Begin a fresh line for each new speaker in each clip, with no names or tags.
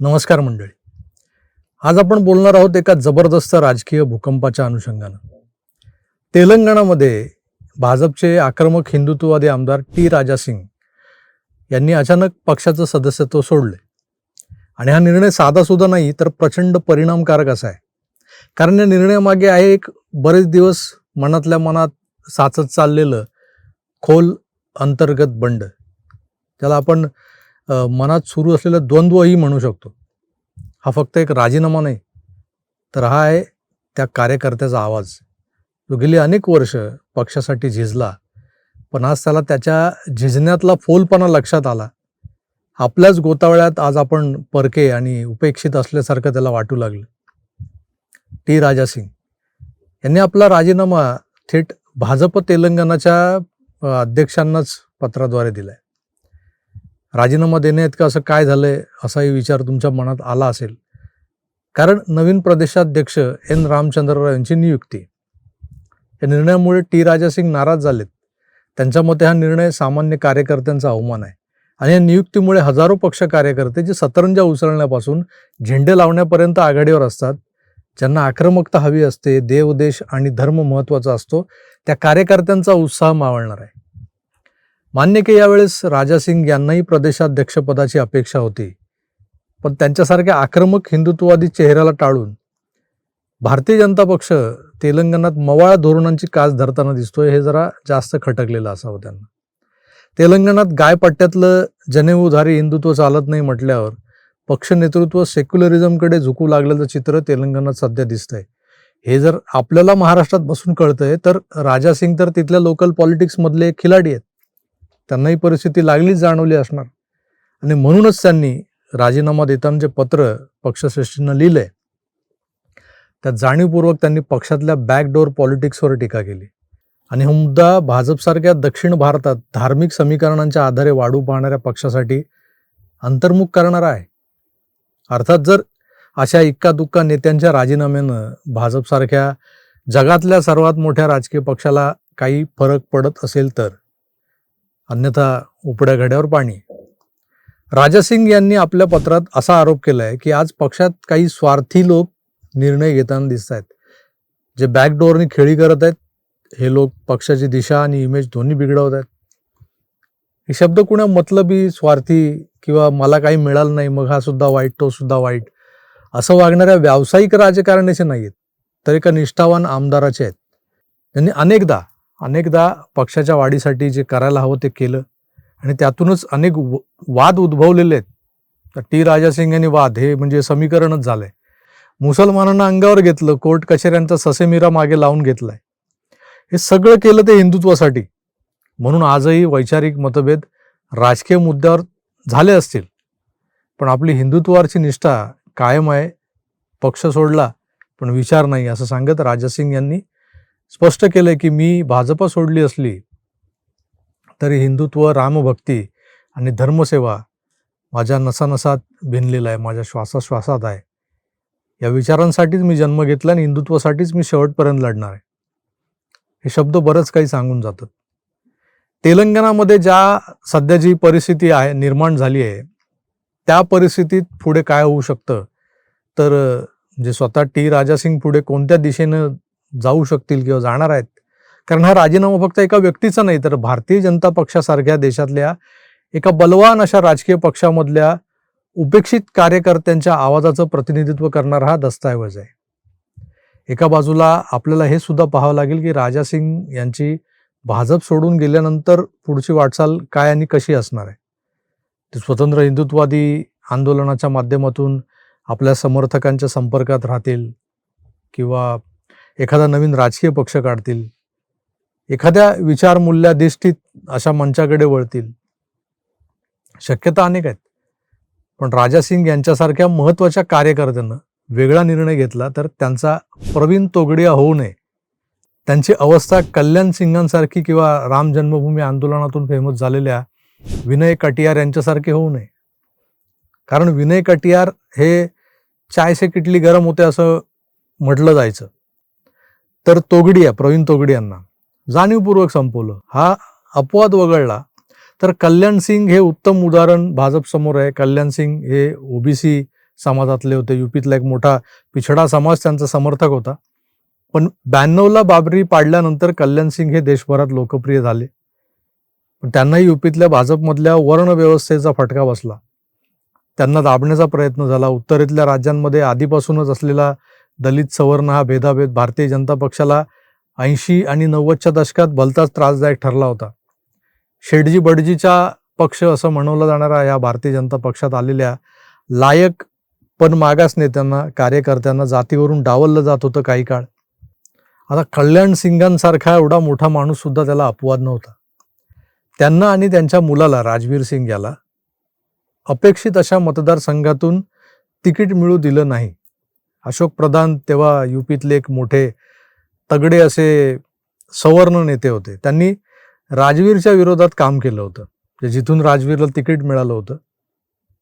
नमस्कार मंडळी. आज आपण बोलणार आहोत एका जबरदस्त राजकीय भूकंपाच्या अनुषंगानं. तेलंगणामध्ये भाजपचे आक्रमक हिंदुत्ववादी आमदार टी राजा सिंग यांनी अचानक पक्षाचं सदस्यत्व सोडले. आणि हा निर्णय साधासुद्धा नाही तर प्रचंड परिणामकारक असा आहे. कारण या निर्णयामागे आहे एक बरेच दिवस मनातल्या मनात साचत चाललेलं खोल अंतर्गत बंड. त्याला आपण मनात सुरू असलेलं द्वंद्वही म्हणू शकतो. हा फक्त एक राजीनामा नाही तर हा आहे त्या कार्यकर्त्याचा आवाज. जो गेली अनेक वर्ष पक्षासाठी झिजला पण आज त्याला त्याच्या झिजण्यातला फोलपणा लक्षात आला. आपल्याच गोतावळ्यात आज आपण परके आणि उपेक्षित असल्यासारखं त्याला वाटू लागलं. टी. राजा सिंग यांनी आपला राजीनामा थेट भाजप तेलंगणाच्या अध्यक्षांनाच पत्राद्वारे दिलाय. राजीनामा देण्याइतकं असं काय झालंय असाही विचार तुमच्या मनात आला असेल? कारण नवीन प्रदेशाध्यक्ष एन. रामचंद्रराव यांची नियुक्ती. या निर्णयामुळे टी. राजासिंग नाराज झालेत. त्यांच्या मते हा निर्णय सामान्य कार्यकर्त्यांचा अवमान आहे. आणि या नियुक्तीमुळे हजारो पक्ष कार्यकर्ते जे सतरंजा उसळण्यापासून झेंडे लावण्यापर्यंत आघाडीवर असतात ज्यांना आक्रमकता हवी असते देवदेश आणि धर्म महत्त्वाचा असतो त्या कार्यकर्त्यांचा उत्साह मावळणार आहे. मान्य की यावेळेस राजा सिंग यांनाही प्रदेशाध्यक्षपदाची अपेक्षा होती. पण त्यांच्यासारख्या आक्रमक हिंदुत्ववादी चेहऱ्याला टाळून भारतीय जनता पक्ष तेलंगणात मवाळा धोरणांची कास धरताना दिसतोय हे जरा जास्त खटकलेलं असावं त्यांना. तेलंगणात गायपट्ट्यातलं जनेऊधारी हिंदुत्व चालत नाही म्हटल्यावर पक्ष नेतृत्व सेक्युलरिझमकडे झुकू लागल्याचं चित्र तेलंगणात सध्या दिसतंय. हे जर आपल्याला महाराष्ट्रात बसून कळतंय तर राजा सिंग तर तिथल्या लोकल पॉलिटिक्समधले एक खिलाडी आहेत. त्यांनाही परिस्थिती लागलीच जाणवली असणार. आणि म्हणूनच त्यांनी राजीनामा देताना जे पत्र पक्षश्रेष्ठींना लिहिलंय त्यात जाणीवपूर्वक त्यांनी पक्षातल्या बॅकडोर पॉलिटिक्सवर टीका केली. आणि हा मुद्दा भाजपसारख्या दक्षिण भारतात धार्मिक समीकरणांच्या आधारे वाढू पाहणाऱ्या पक्षासाठी अंतर्मुख करणारा आहे. अर्थात जर अशा इक्कादुक्का नेत्यांच्या राजीनाम्यानं भाजपसारख्या जगातल्या सर्वात मोठ्या राजकीय पक्षाला काही फरक पडत असेल तर अन्यथा उपड्या घड्यावर पाणी. राजा सिंग यांनी आपल्या पत्रात असा आरोप केलाय की आज पक्षात काही स्वार्थी लोक निर्णय घेताना दिसत आहेत. जे बॅकडोअरनी खेळी करत आहेत हे लोक पक्षाची दिशा आणि इमेज दोन्ही बिघडवत आहेत. हे शब्द कुणा मतलबी स्वार्थी किंवा मला काही मिळालं नाही मग हा सुद्धा वाईट तो सुद्धा वाईट. असं वागणाऱ्या व्यावसायिक राजकारण्याचे नाही आहेत तर एका निष्ठावान आमदाराचे आहेत. त्यांनी अनेकदा अनेकदा पक्षाच्या वाढीसाठी जे करायला हवं ते केलं. आणि त्यातूनच अनेक व- वाद उद्भवलेले आहेत. तर टी राजा सिंग यांनी वाद हे म्हणजे समीकरणच झालंय. मुसलमानांना अंगावर घेतलं कोर्ट कचेऱ्यांचा ससेमिरा मागे लावून घेतलाय. हे सगळं केलं ते हिंदुत्वासाठी. म्हणून आजही वैचारिक मतभेद राजकीय मुद्द्यावर झाले असतील. पण आपली हिंदुत्वावरची निष्ठा कायम आहे. पक्ष सोडला पण विचार नाही असं सांगत राजासिंग यांनी स्पष्ट केलंय की मी भाजप सोडली असली तरी हिंदुत्व रामभक्ती आणि धर्मसेवा माझ्या नसानसात भिनलेला आहे माझ्या श्वासाश्वासात आहे. या विचारांसाठीच मी जन्म घेतला आणि हिंदुत्वासाठीच मी शेवटपर्यंत लढणार आहे. हे शब्द बरंच काही सांगून जातात. तेलंगणामध्ये ज्या सध्या जी परिस्थिती आहे निर्माण झाली आहे त्या परिस्थितीत पुढे काय होऊ शकतं? तर जे स्वतः टी राजासिंग पुढे कोणत्या दिशेनं जाऊ शकतील किंवा जाणार आहेत. कारण हा राजीनामा फक्त एका व्यक्तीचा नाही तर भारतीय जनता पक्षासारख्या देशातल्या एका बलवान अशा राजकीय पक्षामधल्या उपेक्षित कार्यकर्त्यांच्या आवाजाचं प्रतिनिधित्व करणारा हा दस्तऐवज आहे. एका बाजूला आपल्याला हे सुद्धा पाहावं लागेल की राजा सिंग यांची भाजप सोडून गेल्यानंतर पुढची वाटचाल काय आणि कशी असणार आहे. ते स्वतंत्र हिंदुत्ववादी आंदोलनाच्या माध्यमातून आपल्या समर्थकांच्या संपर्कात राहतील किंवा एखादा नवीन राजकीय पक्ष काढतील. एखाद्या विचारमूल्याधिष्ठित अशा मंचाकडे वळतील. शक्यता अनेक आहेत. पण राजा सिंग यांच्यासारख्या महत्त्वाच्या कार्यकर्त्यांना वेगळा निर्णय घेतला तर त्यांचा प्रवीण तोगडिया होऊ नये. त्यांची अवस्था कल्याण सिंगांसारखी किंवा राम जन्मभूमी आंदोलनातून फेमस झालेल्या विनय कटियार यांच्यासारखे होऊ नये. कारण विनय कटियार हे चायसे किटली गरम होते असं म्हटलं जायचं. तर तोगडिया प्रवीण तोगडी यांना. जाणीवपूर्वक संपवलं. हा अपवाद वगळला तर कल्याण सिंग हे उत्तम उदाहरण भाजप समोर आहे. कल्याण सिंग हे ओबीसी समाजातले होते. युपीतला एक मोठा पिछडा समाज त्यांचा समर्थक होता. पण ब्याण्णवला बाबरी पाडल्यानंतर कल्याण सिंग हे देशभरात लोकप्रिय झाले. पण त्यांनाही युपीतल्या भाजपमधल्या वर्ण व्यवस्थेचा फटका बसला. त्यांना दाबण्याचा प्रयत्न झाला. उत्तरेतल्या राज्यांमध्ये आधीपासूनच असलेला दलित सवर्ण हा भेदाभेद भारतीय जनता पक्षाला ऐंशी आणि नव्वदच्या दशकात भलताच त्रासदायक ठरला होता. शेडजी बडजीचा पक्ष असं म्हणवला जाणारा या भारतीय जनता पक्षात आलेल्या लायक पण मागास नेत्यांना कार्यकर्त्यांना जातीवरून डावललं जात होतं काही काळ. आता कल्याण सिंगांसारखा एवढा मोठा माणूस सुद्धा त्याला अपवाद नव्हता. त्यांना आणि त्यांच्या मुलाला राजवीर सिंग याला अपेक्षित अशा मतदारसंघातून तिकीट मिळू दिलं नाही. अशोक प्रधान तेव्हा युपीतले एक मोठे तगडे असे सवर्ण नेते होते. त्यांनी राजवीरच्या विरोधात काम केलं होतं. म्हणजे जिथून राजवीरला तिकीट मिळालं होतं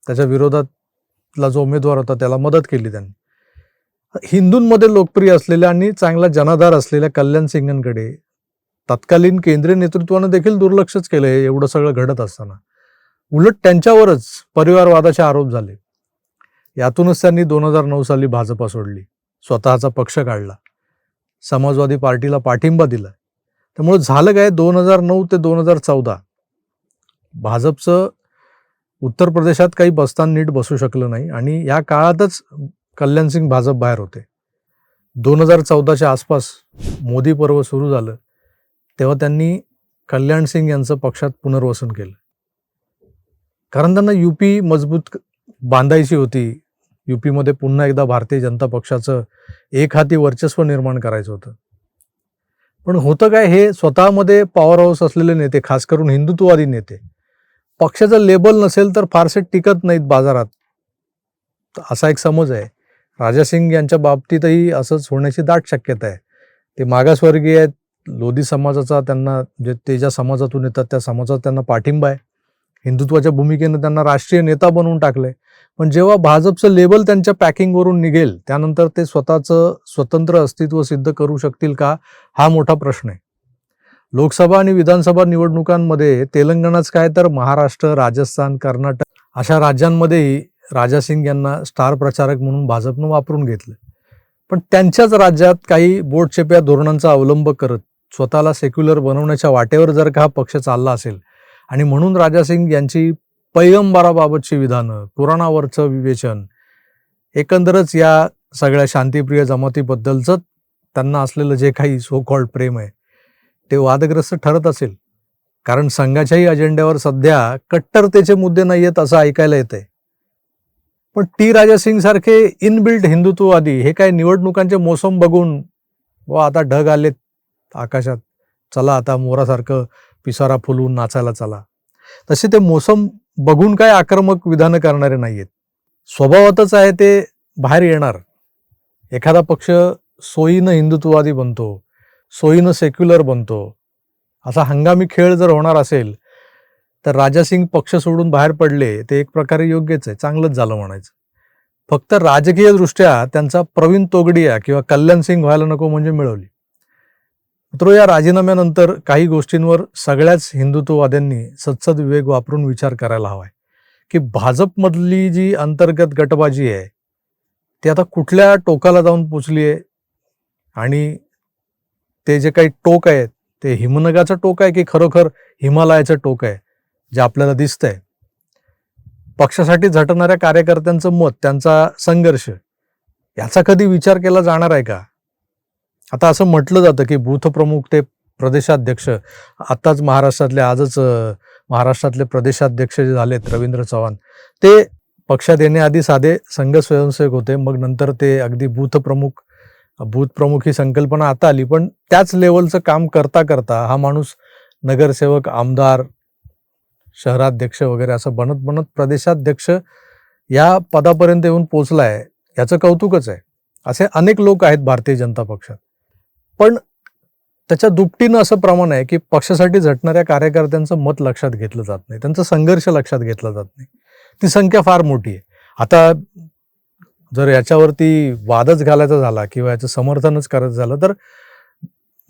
त्याच्या विरोधातला जो उमेदवार होता त्याला मदत केली त्यांनी. हिंदूंमध्ये लोकप्रिय असलेल्या आणि चांगला जनाधार असलेल्या कल्याण सिंगांकडे तत्कालीन केंद्रीय नेतृत्वानं देखील दुर्लक्षच केलं हे एवढं सगळं घडत असताना. उलट त्यांच्यावरच परिवारवादाचे आरोप झाले. यातूनच त्यांनी दोन हजार नऊ साली भाजपा सोडली. स्वतःचा पक्ष काढला. समाजवादी पार्टीला पाठिंबा दिला. त्यामुळे झालं काय? दोन हजार नऊ ते दोन हजार चौदा. भाजपचं उत्तर प्रदेशात काही बस्तान नीट बसू शकलं नाही आणि या काळातच कल्याण सिंग भाजप बाहेर होते. दोन हजार चौदाच्या आसपास मोदी पर्व सुरू झालं. तेव्हा त्यांनी कल्याण सिंग यांचं पक्षात पुनर्वसन केलं. कारण त्यांना युपी मजबूत बांधायची होती. युपीमध्ये पुन्हा एकदा भारतीय जनता पक्षाचं एक हाती वर्चस्व निर्माण करायचं होतं. पण होतं काय हे स्वतःमध्ये पॉवर हाऊस असलेले नेते खास करून हिंदुत्ववादी नेते पक्षाचं लेबल नसेल तर फारसे टिकत नाहीत बाजारात. असा एक समज आहे. राजा सिंग यांच्या बाबतीतही असंच होण्याची दाट शक्यता आहे. ते मागासवर्गीय आहेत. लोधी समाजाचा त्यांना जे ते ज्या समाजातून येतात त्या समाजात त्यांना पाठिंबा आहे. हिंदुत्वाच्या भूमिकेनं त्यांना राष्ट्रीय नेता बनवून टाकलंय. पण जेव्हा भाजपचं लेबल त्यांच्या पॅकिंगवरून निघेल त्यानंतर ते स्वतःचं स्वतंत्र अस्तित्व सिद्ध करू शकतील का? हा मोठा प्रश्न आहे. लोकसभा आणि विधानसभा निवडणुकांमध्ये तेलंगणाच काय तर महाराष्ट्र राजस्थान कर्नाटक अशा राज्यांमध्येही राजा सिंग यांना स्टार प्रचारक म्हणून भाजपनं वापरून घेतलं पण त्यांच्याच राज्यात काही बोटचेप्या धोरणांचा अवलंब करत स्वतःला सेक्युलर बनवण्याच्या वाटेवर जर का हा पक्ष चालला असेल आणि म्हणून राजा सिंग यांची पैगंबराबाबतची विधानं कुराणावरचं विवेचन एकंदरच या सगळ्या शांतीप्रिय जमातीबद्दलचं त्यांना असलेलं जे काही सो कॉल्ड प्रेम आहे ते वादग्रस्त ठरत असेल. कारण संघाच्याही अजेंड्यावर सध्या कट्टरतेचे मुद्दे नाही आहेत असं ऐकायला येतंय. पण टी राजा सिंग सारखे इनबिल्ट हिंदुत्ववादी हे काय निवडणुकांचे मोसम बघून व आता ढग आलेत आकाशात. चला आता मोरासारखं पिसारा फुलवून नाचायला चला. तसे ते मोसम बघून काय आक्रमक विधानं करणारे नाहीयेत. स्वभावातच आहे ते बाहेर येणार. एखादा पक्ष सोयीनं हिंदुत्ववादी बनतो सोयीनं सेक्युलर बनतो. असा हंगामी खेळ जर होणार असेल तर राजा सिंग पक्ष सोडून बाहेर पडले ते एक प्रकारे योग्यच आहे चांगलंच झालं म्हणायचं. फक्त राजकीय दृष्ट्या त्यांचा प्रवीण तोगडिया किंवा कल्याण सिंग व्हायला नको म्हणजे मिळवली. मित्रो या राजीनाम्यानंतर काही गोष्टींवर सगळ्याच हिंदुत्ववाद्यांनी सत्सद विवेक वापरून विचार करायला हवाय. की भाजपमधली जी अंतर्गत गटबाजी आहे ती आता कुठल्या टोकाला जाऊन पोचली आहे? आणि ते जे काही टोक आहेत ते हिमनगाचं टोक आहे की खरोखर हिमालयाचं टोक आहे जे आपल्याला दिसतंय? पक्षासाठी झटणाऱ्या कार्यकर्त्यांचं मत त्यांचा संघर्ष याचा कधी विचार केला जाणार आहे का? आता असं म्हटलं जातं की बूथ प्रमुख ते प्रदेशाध्यक्ष. आत्ताच महाराष्ट्रातले आजच महाराष्ट्रातले प्रदेशाध्यक्ष जे झालेत रवींद्र चव्हाण ते पक्षात येण्याआधी साधे संघ स्वयंसेवक होते. मग नंतर ते अगदी बूथ प्रमुख बूथ प्रमुख ही संकल्पना आता आली. पण त्याच लेवलचं काम करता करता हा माणूस नगरसेवक आमदार शहराध्यक्ष वगैरे असं बनत बनत प्रदेशाध्यक्ष या पदापर्यंत येऊन पोचला आहे याचं कौतुकच आहे. असे अनेक लोक आहेत भारतीय जनता पक्षात. पण त्याच्या दुपटीनं असं प्रमाण आहे की पक्षासाठी झटणाऱ्या कार्यकर्त्यांचं मत लक्षात घेतलं जात नाही. त्यांचा संघर्ष लक्षात घेतला जात नाही. ती संख्या फार मोठी आहे. आता जर याच्यावरती वादच घालायचा झाला किंवा याचं समर्थनच करायचं झालं तर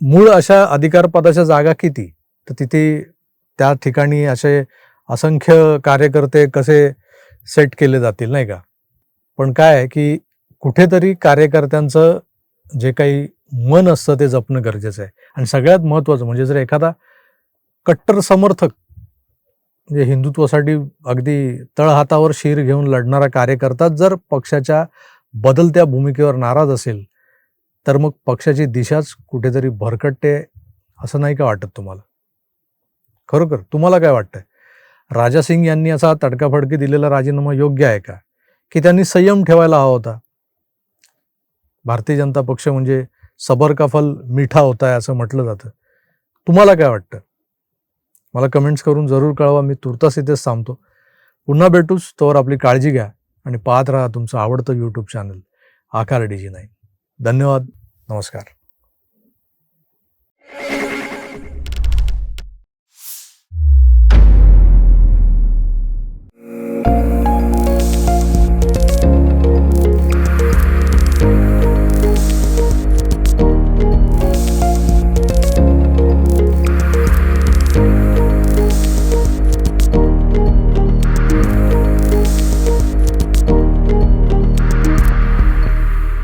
मूळ अशा अधिकारपदाच्या जागा किती? तर तिथे त्या ठिकाणी असे असंख्य कार्यकर्ते कसे सेट केले जातील नाही का? पण काय आहे की कुठेतरी कार्यकर्त्यांचं जे काही मन असतं ते जपणं गरजेचं आहे. आणि सगळ्यात महत्त्वाचं म्हणजे जर एखादा कट्टर समर्थक म्हणजे हिंदुत्वासाठी अगदी तळहातावर शिर घेऊन लढणारा कार्यकर्ता जर पक्षाच्या बदलत्या भूमिकेवर नाराज असेल तर मग पक्षाची दिशाच कुठेतरी भरकटते असं नाही का वाटत तुम्हाला? खरोखर तुम्हाला काय वाटतंय? राजा सिंग यांनी असा तडकाफडकी दिलेला राजीनामा योग्य आहे का? की त्यांनी संयम ठेवायला हवा होता? भारतीय जनता पक्ष म्हणजे सबर का फल मिठा होता आहे असं म्हटलं जातं. तुम्हाला काय वाटतं? मला कमेंट्स करून जरूर कळवा मी तुर्तास इथेच थांबतो. पुन्हा भेटूच तोवर आपली काळजी घ्या आणि पाहत राहा तुमचं आवडतं यूट्यूब चॅनल आकार डीजी नाही धन्यवाद नमस्कार.